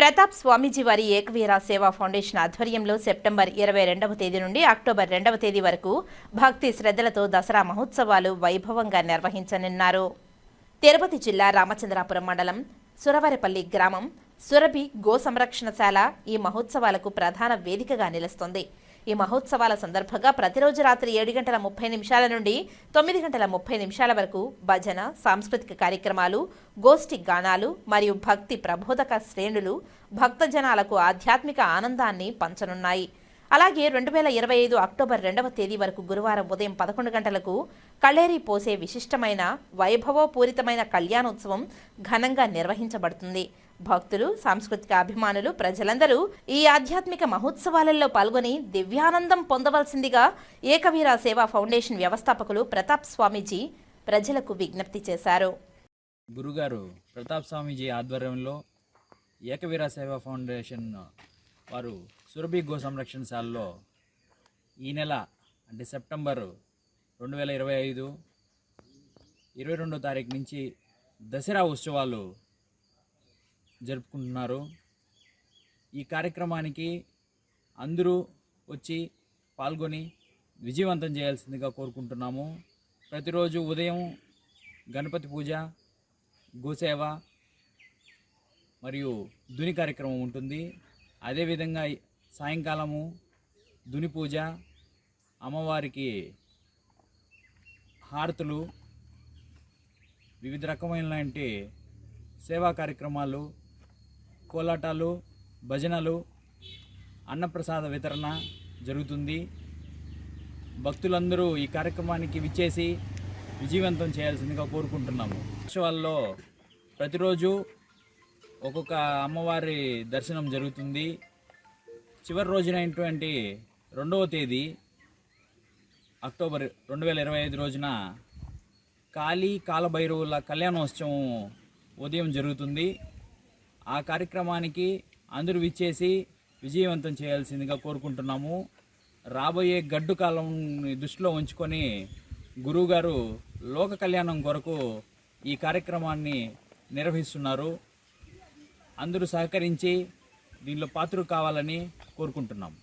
ప్రతాప్ స్వామీజీ వారి ఏకవీర సేవా ఫౌండేషన్ ఆధ్వర్యంలో సెప్టెంబర్ ఇరవై రెండవ తేదీ నుండి అక్టోబర్ రెండవ తేదీ వరకు భక్తి శ్రద్ధలతో దసరా మహోత్సవాలు వైభవంగా నిర్వహించనున్నారు. తిరుపతి జిల్లా రామచంద్రాపురం మండలం సురవరపల్లి గ్రామం సురభి గో సంరక్షణశాల ఈ మహోత్సవాలకు ప్రధాన వేదికగా నిలుస్తుంది. ఈ మహోత్సవాల సందర్భంగా ప్రతిరోజు రాత్రి ఏడు గంటల ముప్పై నిమిషాల నుండి తొమ్మిది గంటల ముప్పై నిమిషాల వరకు భజన సాంస్కృతిక కార్యక్రమాలు గోష్ఠి గానాలు మరియు భక్తి ప్రబోధక శ్రేణులు భక్తజనాలకు ఆధ్యాత్మిక ఆనందాన్ని పంచనున్నాయి. అలాగే రెండు వేల ఇరవై ఐదు అక్టోబర్ రెండవ తేదీ వరకు గురువారం ఉదయం పదకొండు గంటలకు కళేరి పోసే విశిష్టమైన వైభవపూరితమైన కళ్యాణోత్సవం ఘనంగా నిర్వహించబడుతుంది. భక్తులు సాంస్కృతిక అభిమానులు ప్రజలందరూ ఈ ఆధ్యాత్మిక మహోత్సవాలలో పాల్గొని దివ్యానందం పొందవలసిందిగా ఏకవీర సేవా ఫౌండేషన్ వ్యవస్థాపకులు ప్రతాప్ స్వామీజీ ప్రజలకు విజ్ఞప్తి చేశారు. గురుగారు ప్రతాప్ స్వామీజీ ఆధ్వర్యంలో ఏకవీర సేవా ఫౌండేషన్ వారు సురభి గో సంరక్షణశాలలో ఈ నెల అంటే సెప్టెంబర్ రెండు వేల ఇరవై ఐదు ఇరవై రెండో తారీఖు నుంచి దసరా ఉత్సవాలు జరుపుకుంటున్నారు. ఈ కార్యక్రమానికి అందరూ వచ్చి పాల్గొని విజయవంతం చేయాల్సిందిగా కోరుకుంటున్నాము. ప్రతిరోజు ఉదయం గణపతి పూజ గోసేవ మరియు దుని కార్యక్రమం ఉంటుంది. అదేవిధంగా సాయంకాలము దుని పూజ అమ్మవారికి హారతులు వివిధ రకమైనటువంటి సేవా కార్యక్రమాలు కోలాటాలు భజనలు అన్నప్రసాద వితరణ జరుగుతుంది. భక్తులందరూ ఈ కార్యక్రమానికి విచ్చేసి విజయవంతం చేయాల్సిందిగా కోరుకుంటున్నాము. ఉత్సవాల్లో ప్రతిరోజు ఒక్కొక్క అమ్మవారి దర్శనం జరుగుతుంది. చివరి రోజునైనటువంటి రెండవ తేదీ అక్టోబర్ రెండు వేల ఇరవై ఐదు రోజున కాళీ కాలభైరవుల కళ్యాణోత్సవం ఉదయం జరుగుతుంది. ఆ కార్యక్రమానికి అందరూ విచ్చేసి విజయవంతం చేయాల్సిందిగా కోరుకుంటున్నాము. రాబోయే గడ్డు కాలం దృష్టిలో ఉంచుకొని గురువుగారు లోక కళ్యాణం కొరకు ఈ కార్యక్రమాన్ని నిర్వహిస్తున్నారు. అందరూ సహకరించి దీనిలో పాత్ర కావాలని కోరుకుంటున్నాము